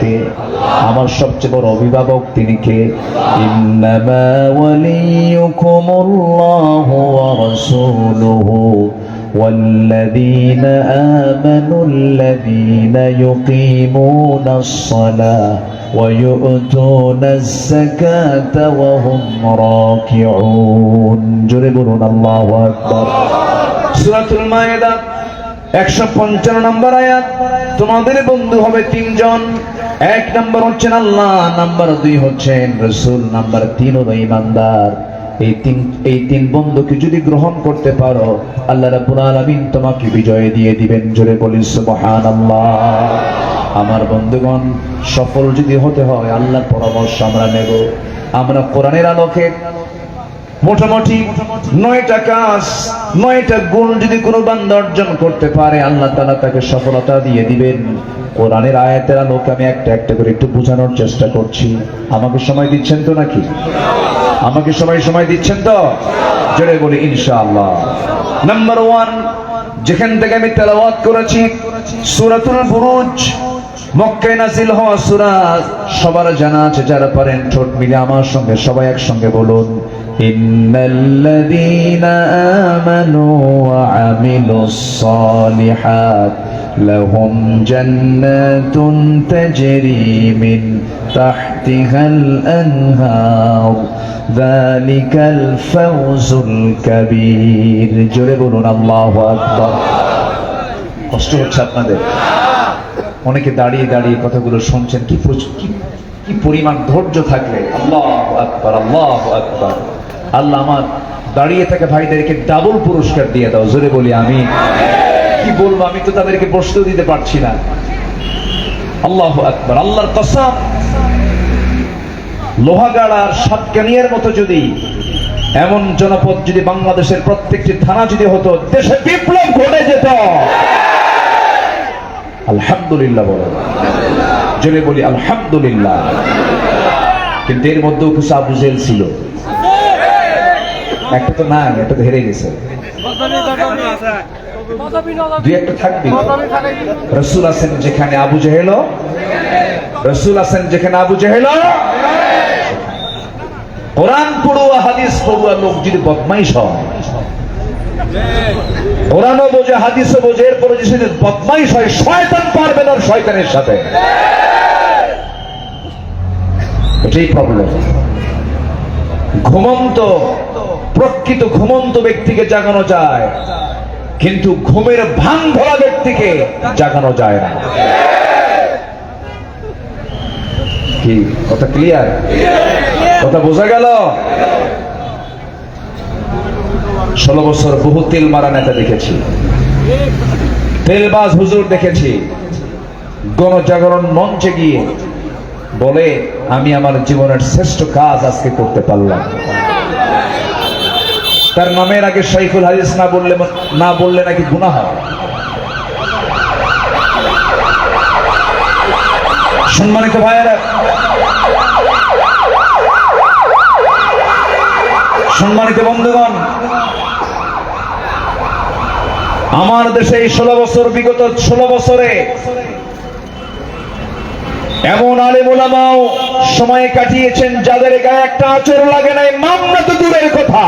কে আমার সবচেয়ে বড় অভিভাবক তিনি কে ইন্নামা ওয়ালিয়ুকুমুল্লাহু ওয়া রাসূলুহু والذين آمنوا الذين يقيمون الصلاة ويؤتون الزكاة وهم راكعون جربون الله أكبر সুরাতুল মায়েদা একশো পঞ্চান্ন নম্বর আয়াত তোমাদের বন্ধু হবে তিনজন এক নম্বর হচ্ছেন আল্লাহ, নাম্বার দুই হচ্ছেন রসুল, নাম্বার তিন হলো ইমানদার এই তিন এই তিন বন্ধুকে যদি গ্রহণ করতে পারো, আল্লাহ রাব্বুল আলামিন তোমাকে বিজয় দিয়ে দিবেন। জোরে বলি, সুবহানাল্লাহ। আমার বন্ধুগণ, সফল যদি হতে হয়, আল্লাহর পরামর্শ আমরা নেব। আমরা কোরআনের আলোকে মোটামুটি নয়টা কাজ, নয়টা গুণ যদি কোনো বান্দা অর্জন করতে পারে, আল্লাহ তালা তাকে সফলতা দিয়ে দিবেন। কোরআনের আয়াতের আলোকে আমি একটা একটা করে একটু বোঝানোর চেষ্টা করছি। আমাকে সময় দিচ্ছেন তো নাকি? আমাকে সময় সময় দিচ্ছেন তো? জোরে বলি, ইনশাআল্লাহ। নাম্বার ওয়ান যেখান থেকে আমি তেলাওয়াত করেছি, সূরাতুল বুরুজ, মক্কায় নাজিল হওয়া সূরা সবার জানা আছে, যারা পারেন ঠোঁট মিলে আমার সঙ্গে, সবাই একসঙ্গে বলুন। আমানু ওয়া আমিলুস সালিহাত লাহুম জান্নাতুন তাজরি মিন তাহতিহাল আনহার যালিকাল ফাওজুল কাবীর জোরে বলুন, আল্লাহু আকবার। কষ্ট হচ্ছে আপনাদের। অনেকে দাঁড়িয়ে দাঁড়িয়ে কথাগুলো শুনছেন কি- কি পরিমাণ ধৈর্য থাকলে। আল্লাহ আকবার আল্লাহ আকবার। আল্লাহ আমার দাঁড়িয়ে থাকা ভাইদেরকে ডাবল পুরস্কার দিয়ে দাও, জোরে বলি আমি কি বলব, আমি তো তাদেরকে বসতেও দিতে পারছি না। আল্লাহ আকবার, আল্লাহর কসম। লোহাগাড়ার সাতকানিয়ার মতো যদি এমন জনপদ যদি বাংলাদেশের প্রত্যেকটি থানা যদি হতো, দেশে বিপ্লব ঘটে যেত। আলহামদুলিল্লাহ বলো। জোরে বলি আলহামদুলিল্লাহ। কিন্তু এর মধ্যেও কিছু আবু জেল ছিল। একটা তো নাই, একটা তো হেরে গেছে। দুই একটা থাকবে। রসুল আছেন যেখানে আবু জেহেল। রসুল আছেন যেখানে আবু জেহেল। কোরআন পড়ুয়া, হাদিস পড়ুয়া লোক যদি বদমাইশ হয়, কোরআনও বোঝে, হাদিসও বোঝে, এরপরে যে সে বদমাইশ হয়, শয়তান পারবে না শয়তানের সাথে। এটাই প্রবলেম ঘুমন্ত প্রকৃত ঘুমন্ত ব্যক্তিকে জাগানো যায়, কিন্তু ঘুমের ভাঙ ধরা ব্যক্তিকে জাগানো যায় না। কি, কথা ক্লিয়ার কথা বোঝা গেল? ষোলো বছর বহু তেল মারা নেতা দেখেছি। তেলবাজ হুজুর দেখেছি। গণজাগরণ মঞ্চে গিয়ে বলে, আমি আমার জীবনের শ্রেষ্ঠ কাজ আজকে করতে পারলাম তার নামের আগে শাইখুল হাদিস না বললে না বললে নাকি গুনাহ হয়? সম্মানিত ভাইয়েরা, সম্মানিত বন্ধুগণ, আমার দেশে এই ষোলো বছর, বিগত ষোলো বছরে এমন আলেমুলামাও সময় কাটিয়েছেন যাদের গায়ে একটা আচর লাগে নাই মামলা তো দূরের কথা।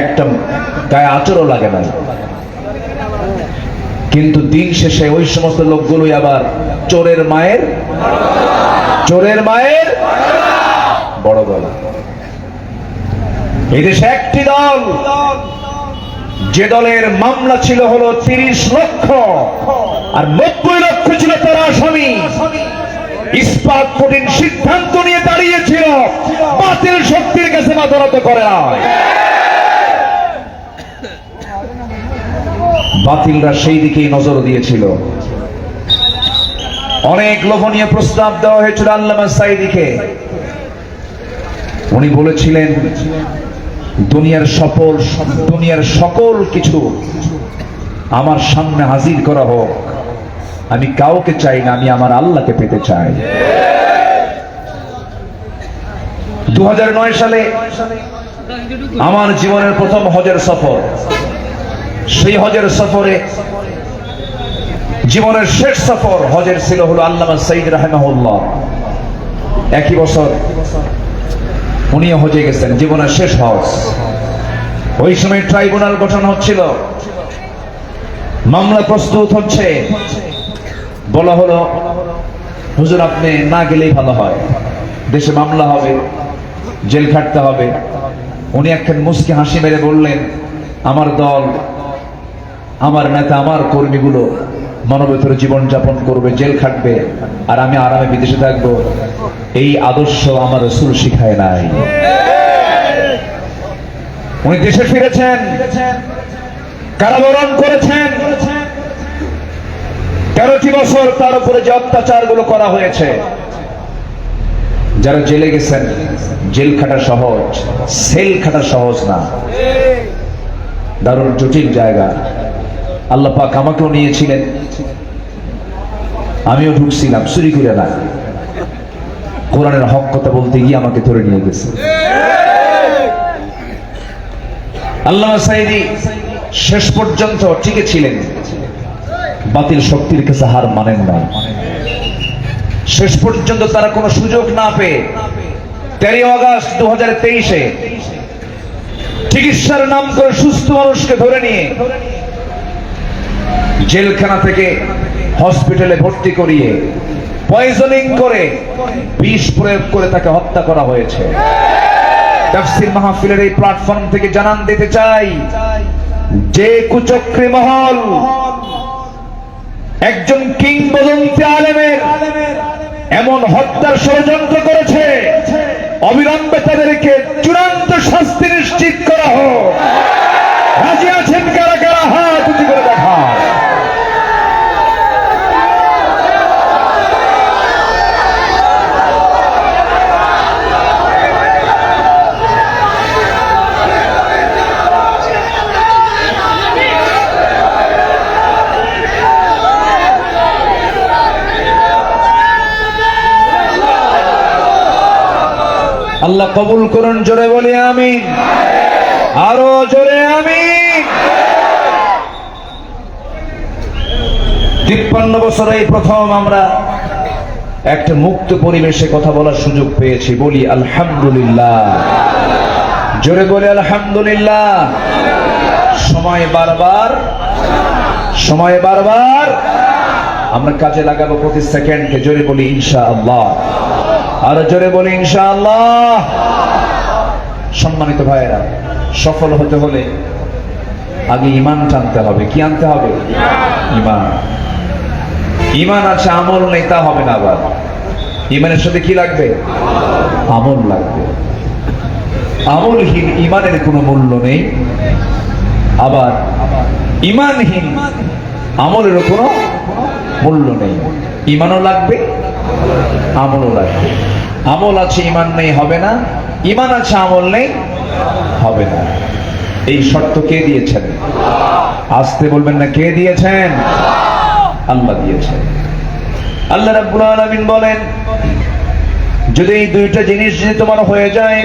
একটা গায়ে আচরও লাগে না কিন্তু দিন শেষে ওই সমস্ত লোকগুলোই আবার চোরের মায়ের চোরের মায়ের বড় দল এই দেশে একটি দল যে দলের মামলা ছিল হলো তিরিশ লক্ষ। আর নব্বই লক্ষ ছিল তারা আসামি ইস্পাত কঠিন সিদ্ধান্ত নিয়ে দাঁড়িয়েছিল। বাতিল শক্তির কাছে মাথা নত করে বাতিলরা সেই দিকেই নজর দিয়েছিল। অনেক লোভনীয় প্রস্তাব দেওয়া হয়েছিল আল্লামা সাইদিকে। উনি বলেছিলেন দুনিয়ার সফল, দুনিয়ার সকল কিছু আমার সামনে হাজির করা হোক। আমি কাউকে চাই না, আমি আমার আল্লাহকে পেতে চাই। দু সালে আমার জীবনের প্রথম হজের সফর। সেই হজের সফরে জীবনের শেষ সফর হজের ছিল হলো আল্লামা সাইদ রাহেমাহুল্লাহ। একই বছর উনিও হজে গেছেন, জীবনের শেষ হজ। ওই সময় ট্রাইব্যুনাল গঠন হচ্ছিল। মামলা প্রস্তুত হচ্ছে। বলা হলো, হুজুর, আপনি না গেলেই ভালো হয়। দেশে মামলা হবে, জেল খাটতে হবে। উনি একখান মুসকে হাসি মেরে বললেন, আমার দল, আমার নেতা, আমার কর্মীগুলো মানবেতর জীবন যাপন করবে, জেল খাটবে, আর আমি আরামে বিদেশে থাকব, এই আদর্শ আমার রসুল শিখায় নাই। উনি দেশে ফিরেছেন, কারাবরণ করেছেন। তেরোটি বছর তার উপরে যে অত্যাচারগুলো করা হয়েছে, যারা জেলে গেছেন, জেল খাটা সহজ, সেল খাটা সহজ না। দারুণ জটিল জায়গা। আল্লাহ পাক আমাকেও নিয়েছিলেন। আমিও ঢুকছিলাম, চুরি করে না। কোরআনের হক কথা বলতে গিয়ে আমাকে ধরে নিয়ে গেছে। আল্লাহ সাইদি শেষ পর্যন্ত টিকে ছিলেন। বাতিল শক্তির কাছে হার মানেন না শেষ পর্যন্ত তারা কোনো সুযোগ না পেয়ে তেরোই আগস্ট দু হাজার তেইশে চিকিৎসার নাম করে সুস্থ মানুষকে ধরে নিয়ে জেলখানা থেকে হসপিটালে ভর্তি করিয়ে পয়জনিং করে, বিষ প্রয়োগ করে তাকে হত্যা করা হয়েছে। তাফসীর মাহফিলের এই প্ল্যাটফর্ম থেকে জানান দিতে চাই, যে কুচক্রী মহল একজন কিংবদন্তি আলেমের এমন হত্যার ষড়যন্ত্র করেছে, অবিলম্বে তাদেরকে চূড়ান্ত শাস্তি নিশ্চিত করা হোক রাজি আছেন কারা কারা হাত উঁচু করে দেখা আল্লাহ কবুল করুন, জোরে বলি আমি আরও জোরে আমি তিপ্পান্ন বছর এই প্রথম আমরা একটা মুক্ত পরিবেশে কথা বলার সুযোগ পেয়েছি। বলি আলহামদুলিল্লাহ। জোরে বলি আলহামদুলিল্লাহ। সময় বারবার সময় বারবার আমরা কাজে লাগাবো প্রতি সেকেন্ডকে জোরে বলি ইনশা আল্লাহ আরও জোরে বলি, ইনশাআল্লাহ। সম্মানিত ভাইয়েরা, সফল হতে হলে আগে ইমান টানতে হবে। কি আনতে হবে? ইমান ইমান আছে, আমল নেই, তা হবে না আবার। ইমানের সাথে কি লাগবে? আমল লাগবে। আমলহীন ইমানের কোনো মূল্য নেই। আবার ইমানহীন আমলেরও কোনো মূল্য নেই। ইমানও লাগবে, আমলও লাগবে। আমল আছে ইমান নেই, হবে না। ইমান আছে, আমল নেই, হবে না। এই শর্ত কে দিয়েছেন? আসতে বলবেন না, কে দিয়েছেন? আল্লাহ দিয়েছেন। আল্লাহ রাব্বুল আলামিন বলেন, যদি এই দুইটা জিনিস যদি তোমার হয়ে যায়,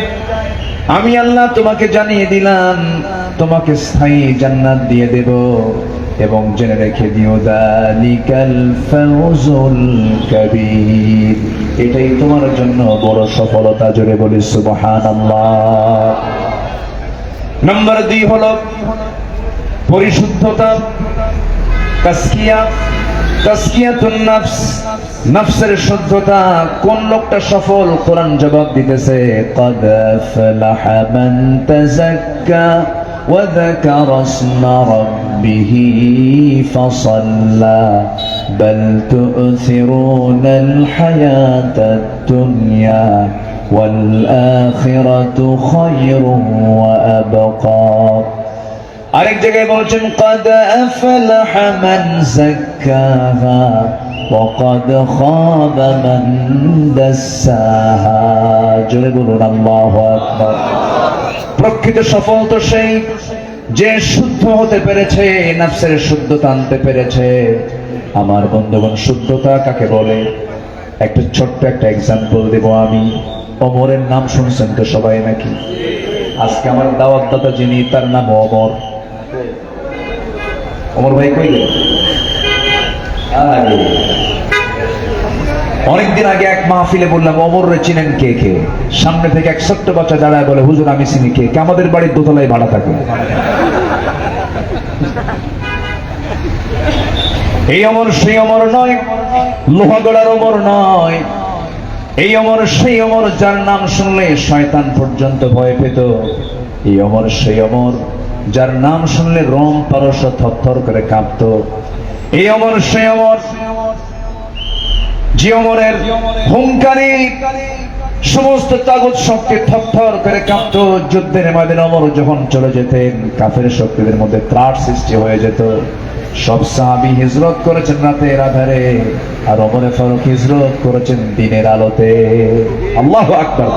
আমি আল্লাহ তোমাকে জানিয়ে দিলাম, তোমাকে স্থায়ী জান্নাত দিয়ে দেব। এবং জেনে রেখে দিও, দালিকাল ফাউজুল কবির। এটাই তোমার জন্য বড় সফলতা, জোরে বলি, সুবহানাল্লাহ। নাম্বার দুই হলো পরিশুদ্ধতা তাসকিয়া তাসকিয়াতুন নাফস, নফসের শুদ্ধতা। কোন লোকটা সফল? কোরআন জবাব দিতেছে, কদ ফালাহা মান তাযাক্কা ওয়া যাকারা ইসমা ربه فصلى بل تؤثرون الحياة الدنيا والآخرة خير وأبقى আরেক জায়গায় বলছেন قد أفلح من زكاها وقد خاب من دساها জোরে বলুন আল্লাহু আকবার প্রকৃত সফল তো সেই যে শুদ্ধ হতে পেরেছে, নাফসের শুদ্ধতা আনতে পেরেছে। আমার বন্ধুগণ, শুদ্ধতা কাকে বলে? একটা ছোট্ট একটা এক্সাম্পল দেব আমি। অমরের নাম শুনছেন তো সবাই নাকি? আজকে আমার দাওয়াত দাতা যিনি, তার নাম অমর। অমর ভাই কই অনেকদিন আগে এক মাহফিলে বললাম, অমর রে, চিনেন কে কে সামনে থেকে এক ছোট্ট বাচ্চা দাঁড়ায় বলে, হুজুর, আমি চিনি কে কে? আমাদের বাড়ির দোতলায় ভাড়া থাকে। এই অমর, সেই অমর নয়, লোহাগড়ার অমর নয়। এই অমর, সেই অমর, যার নাম শুনলে শয়তান পর্যন্ত ভয় পেত। এই অমর, সেই অমর, যার নাম শুনলে রম পারস থরথর করে কাঁপত। এই অমর, সেই অমর যে হুঙ্কারি সমস্ত তাগত শক্তি থরথর করে কাঁপত। যুদ্ধের ময়দানে অমর যখন চলে যেতেন, কাফের শক্তিদের মধ্যে ত্রাট সৃষ্টি হয়ে যেত। সব সাহাবি হিজরত করেছেন রাতের আধারে, আর অমরে ফারুক হিজরত করেছেন দিনের আলোতে। আল্লাহ আকবর।